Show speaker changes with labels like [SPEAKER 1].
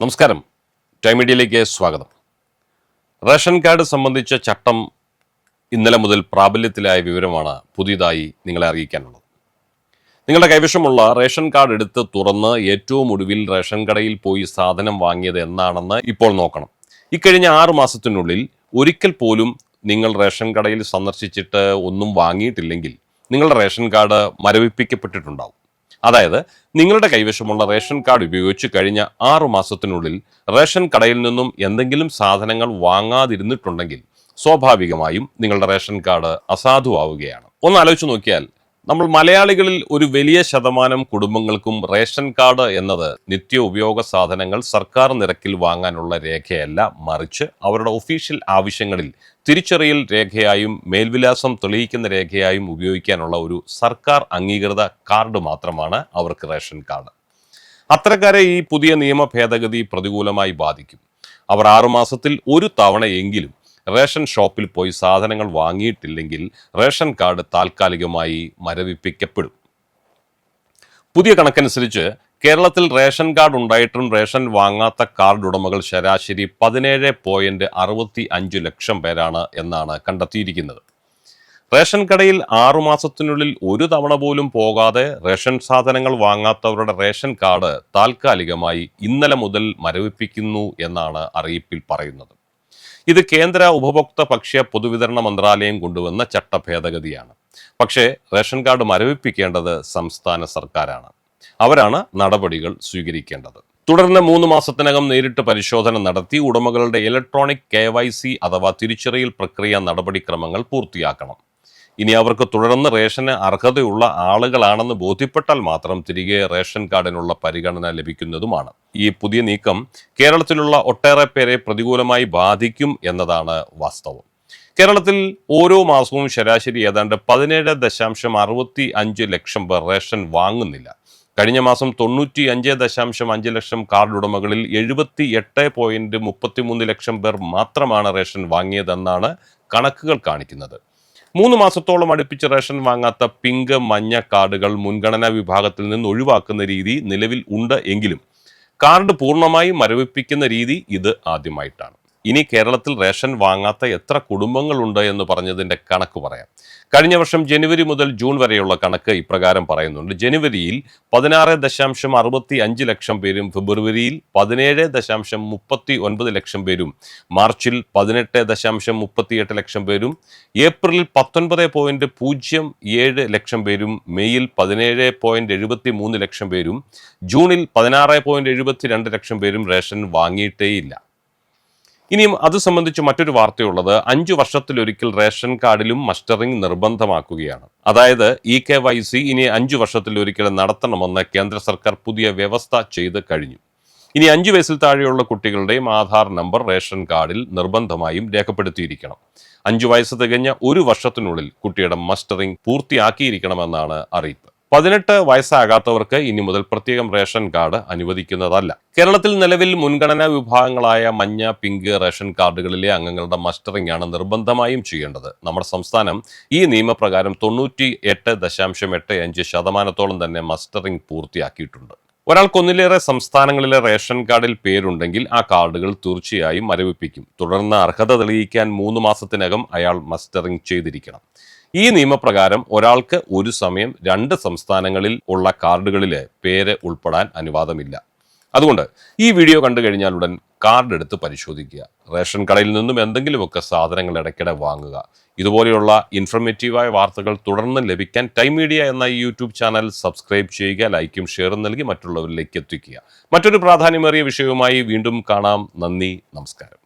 [SPEAKER 1] നമസ്കാരം. ടൈം മീഡിയയിലേക്ക് സ്വാഗതം. റേഷൻ കാർഡ് സംബന്ധിച്ച ചട്ടം ഇന്നലെ മുതൽ പ്രാബല്യത്തിലായ വിവരമാണ് പുതിയതായി നിങ്ങളെ അറിയിക്കാനുള്ളത്. നിങ്ങളുടെ കൈവശമുള്ള റേഷൻ കാർഡ് എടുത്ത് തുറന്ന് ഏറ്റവും ഒടുവിൽ റേഷൻ കടയിൽ പോയി സാധനം വാങ്ങിയത് എന്നാണെന്ന് ഇപ്പോൾ നോക്കണം. ഇക്കഴിഞ്ഞ ആറ് മാസത്തിനുള്ളിൽ ഒരിക്കൽ പോലും നിങ്ങൾ റേഷൻ കടയിൽ സന്ദർശിച്ചിട്ട് ഒന്നും വാങ്ങിയിട്ടില്ലെങ്കിൽ നിങ്ങളുടെ റേഷൻ കാർഡ് മരവിപ്പിക്കപ്പെട്ടിട്ടുണ്ടാവും. അതായത് നിങ്ങളുടെ കൈവശമുള്ള റേഷൻ കാർഡ് ഉപയോഗിച്ച് കഴിഞ്ഞ ആറു മാസത്തിനുള്ളിൽ റേഷൻ കടയിൽ നിന്നും എന്തെങ്കിലും സാധനങ്ങൾ വാങ്ങാതിരുന്നിട്ടുണ്ടെങ്കിൽ സ്വാഭാവികമായും നിങ്ങളുടെ റേഷൻ കാർഡ് അസാധുവാവുകയാണ്. ഒന്ന് ആലോചിച്ച് നോക്കിയാൽ നമ്മൾ മലയാളികളിൽ ഒരു വലിയ ശതമാനം കുടുംബങ്ങൾക്കും റേഷൻ കാർഡ് എന്നത് നിത്യ ഉപയോഗ സാധനങ്ങൾ സർക്കാർ നിരക്കിൽ വാങ്ങാനുള്ള രേഖയല്ല മറിച്ച് അവരുടെ ഒഫീഷ്യൽ ആവശ്യങ്ങളിൽ തിരിച്ചറിയൽ രേഖയായും മേൽവിലാസം തെളിയിക്കുന്ന രേഖയായും ഉപയോഗിക്കാനുള്ള ഒരു സർക്കാർ അംഗീകൃത കാർഡ് മാത്രമാണ് അവർക്ക് റേഷൻ കാർഡ്. അത്തരക്കാരെ ഈ പുതിയ നിയമ ഭേദഗതി പ്രതികൂലമായി ബാധിക്കും. അവർ ആറുമാസത്തിൽ ഒരു തവണയെങ്കിലും റേഷൻ ഷോപ്പിൽ പോയി സാധനങ്ങൾ വാങ്ങിയിട്ടില്ലെങ്കിൽ റേഷൻ കാർഡ് താൽക്കാലികമായി മരവിപ്പിക്കപ്പെടും. പുതിയ കണക്കനുസരിച്ച് കേരളത്തിൽ റേഷൻ കാർഡ് ഉണ്ടായിട്ടും റേഷൻ വാങ്ങാത്ത കാർഡ് ഉടമകൾ ശരാശരി പതിനേഴ് പോയിന്റ് അറുപത്തി അഞ്ച് ലക്ഷം പേരാണ് എന്നാണ് കണ്ടെത്തിയിരിക്കുന്നത്. റേഷൻ കടയിൽ ആറുമാസത്തിനുള്ളിൽ ഒരു തവണ പോലും പോകാതെ റേഷൻ സാധനങ്ങൾ വാങ്ങാത്തവരുടെ റേഷൻ കാർഡ് താൽക്കാലികമായി ഇന്നലെ മുതൽ മരവിപ്പിക്കുന്നു എന്നാണ് അറിയിപ്പിൽ പറയുന്നത്. ഇത് കേന്ദ്ര ഉപഭോക്തൃ ഭക്ഷ്യ പൊതുവിതരണ മന്ത്രാലയം കൊണ്ടുവന്ന ചട്ട ഭേദഗതിയാണ് പക്ഷേ റേഷൻ കാർഡ് മരവിപ്പിക്കേണ്ടത് സംസ്ഥാന സർക്കാരാണ്. അവരാണ് നടപടികൾ സ്വീകരിക്കേണ്ടത്. തുടർന്ന് മൂന്ന് മാസത്തിനകം നേരിട്ട് പരിശോധന നടത്തി ഉടമകളുടെ ഇലക്ട്രോണിക് കെ അഥവാ തിരിച്ചറിയൽ പ്രക്രിയ നടപടിക്രമങ്ങൾ പൂർത്തിയാക്കണം. ഇനി അവർക്ക് തുടർന്ന് റേഷന് അർഹതയുള്ള ആളുകളാണെന്ന് ബോധ്യപ്പെട്ടാൽ മാത്രം തിരികെ റേഷൻ കാർഡിനുള്ള പരിഗണന ലഭിക്കുന്നതുമാണ്. ഈ പുതിയ നീക്കം കേരളത്തിലുള്ള ഒട്ടേറെ പേരെ പ്രതികൂലമായി ബാധിക്കും എന്നതാണ് വാസ്തവം. കേരളത്തിൽ ഓരോ മാസവും ശരാശരി ഏതാണ്ട് പതിനേഴ് ദശാംശം അറുപത്തി അഞ്ച് ലക്ഷം പേർ റേഷൻ വാങ്ങുന്നില്ല. കഴിഞ്ഞ മാസം തൊണ്ണൂറ്റി അഞ്ച് ദശാംശം അഞ്ച് ലക്ഷം കാർഡ് ഉടമകളിൽ എഴുപത്തി എട്ട് പോയിന്റ് മുപ്പത്തിമൂന്ന് ലക്ഷം പേർ മാത്രമാണ് റേഷൻ വാങ്ങിയതെന്നാണ് കണക്കുകൾ കാണിക്കുന്നത്. മൂന്ന് മാസത്തോളം അടുപ്പിച്ച് റേഷൻ വാങ്ങാത്ത പിങ്ക് മഞ്ഞ കാർഡുകൾ മുൻഗണനാ വിഭാഗത്തിൽ നിന്ന് ഒഴിവാക്കുന്ന രീതി നിലവിൽ ഉണ്ട് എങ്കിലും കാർഡ് പൂർണമായി മരവിപ്പിക്കുന്ന രീതി ഇത് ആദ്യമായിട്ടാണ്. ഇനി കേരളത്തിൽ റേഷൻ വാങ്ങാത്ത എത്ര കുടുംബങ്ങളുണ്ട് എന്ന് പറഞ്ഞതിന്റെ കണക്ക് പറയാം. കഴിഞ്ഞ വർഷം ജനുവരി മുതൽ ജൂൺ വരെയുള്ള കണക്ക് ഇപ്രകാരം പറയുന്നുണ്ട്. ജനുവരിയിൽ പതിനാറ് ദശാംശം അറുപത്തി അഞ്ച് ലക്ഷം പേരും ഫെബ്രുവരിയിൽ പതിനേഴ് ദശാംശം മുപ്പത്തി ഒൻപത് ലക്ഷം പേരും മാർച്ചിൽ പതിനെട്ട് ദശാംശം മുപ്പത്തിയെട്ട് ലക്ഷം പേരും ഏപ്രിലിൽ പത്തൊൻപത് പോയിന്റ് പൂജ്യം ഏഴ് ലക്ഷം പേരും മെയ്യിൽ പതിനേഴ് പോയിന്റ് എഴുപത്തി മൂന്ന് ലക്ഷം പേരും ജൂണിൽ പതിനാറ് പോയിന്റ് എഴുപത്തി രണ്ട് ലക്ഷം പേരും റേഷൻ വാങ്ങിയിട്ടേയില്ല. ഇനിയും അത് സംബന്ധിച്ച് മറ്റൊരു വാർത്തയുള്ളത് അഞ്ചു വർഷത്തിലൊരിക്കൽ റേഷൻ കാർഡിലും മസ്റ്ററിംഗ് നിർബന്ധമാക്കുകയാണ്. അതായത് ഇ കെ വൈ സി ഇനി അഞ്ചു വർഷത്തിലൊരിക്കൽ നടത്തണമെന്ന് കേന്ദ്ര സർക്കാർ പുതിയ വ്യവസ്ഥ ചെയ്ത് കഴിഞ്ഞു. ഇനി അഞ്ചു വയസ്സിൽ താഴെയുള്ള കുട്ടികളുടെയും ആധാർ നമ്പർ റേഷൻ കാർഡിൽ നിർബന്ധമായും രേഖപ്പെടുത്തിയിരിക്കണം. അഞ്ചു വയസ്സ് തികഞ്ഞ ഒരു വർഷത്തിനുള്ളിൽ കുട്ടിയുടെ മസ്റ്ററിംഗ് പൂർത്തിയാക്കിയിരിക്കണമെന്നാണ് അറിയിപ്പ്. പതിനെട്ട് വയസ്സാകാത്തവർക്ക് ഇനി മുതൽ പ്രത്യേകം റേഷൻ കാർഡ് അനുവദിക്കുന്നതല്ല. കേരളത്തിൽ നിലവിൽ മുൻഗണനാ വിഭാഗങ്ങളായ മഞ്ഞ പിങ്ക് റേഷൻ കാർഡുകളിലെ അംഗങ്ങളുടെ മസ്റ്ററിംഗ് ആണ് നിർബന്ധമായും ചെയ്യേണ്ടത്. നമ്മുടെ സംസ്ഥാനം ഈ നിയമപ്രകാരം തൊണ്ണൂറ്റി എട്ട് ദശാംശം എട്ട് അഞ്ച് ശതമാനത്തോളം തന്നെ മസ്റ്ററിംഗ് പൂർത്തിയാക്കിയിട്ടുണ്ട്. ഒരാൾക്കൊന്നിലേറെ സംസ്ഥാനങ്ങളിലെ റേഷൻ കാർഡിൽ പേരുണ്ടെങ്കിൽ ആ കാർഡുകൾ തീർച്ചയായും മരവിപ്പിക്കും. തുടർന്ന് അർഹത തെളിയിക്കാൻ മൂന്ന് മാസത്തിനകം അയാൾ മസ്റ്ററിംഗ് ചെയ്തിരിക്കണം. ഈ നിയമപ്രകാരം ഒരാൾക്ക് ഒരു സമയം രണ്ട് സംസ്ഥാനങ്ങളിൽ ഉള്ള കാർഡുകളിലെ പേര് ഉൾപ്പെടാൻ അനുവാദമില്ല. അതുകൊണ്ട് ഈ വീഡിയോ കണ്ടു കഴിഞ്ഞാൽ ഉടൻ കാർഡ് എടുത്ത് പരിശോധിക്കുക. റേഷൻ കടയിൽ നിന്നും എന്തെങ്കിലുമൊക്കെ സാധനങ്ങൾ ഇടയ്ക്കിടെ വാങ്ങുക. ഇതുപോലെയുള്ള ഇൻഫർമേറ്റീവായ വാർത്തകൾ തുടർന്ന് ലഭിക്കാൻ ടൈം മീഡിയ എന്ന ഈ യൂട്യൂബ് ചാനൽ സബ്സ്ക്രൈബ് ചെയ്യുക ലൈക്കും ഷെയറും നൽകി മറ്റുള്ളവരിലേക്ക് എത്തിക്കുക. മറ്റൊരു പ്രാധാന്യമേറിയ വിഷയവുമായി വീണ്ടും കാണാം. നന്ദി നമസ്കാരം.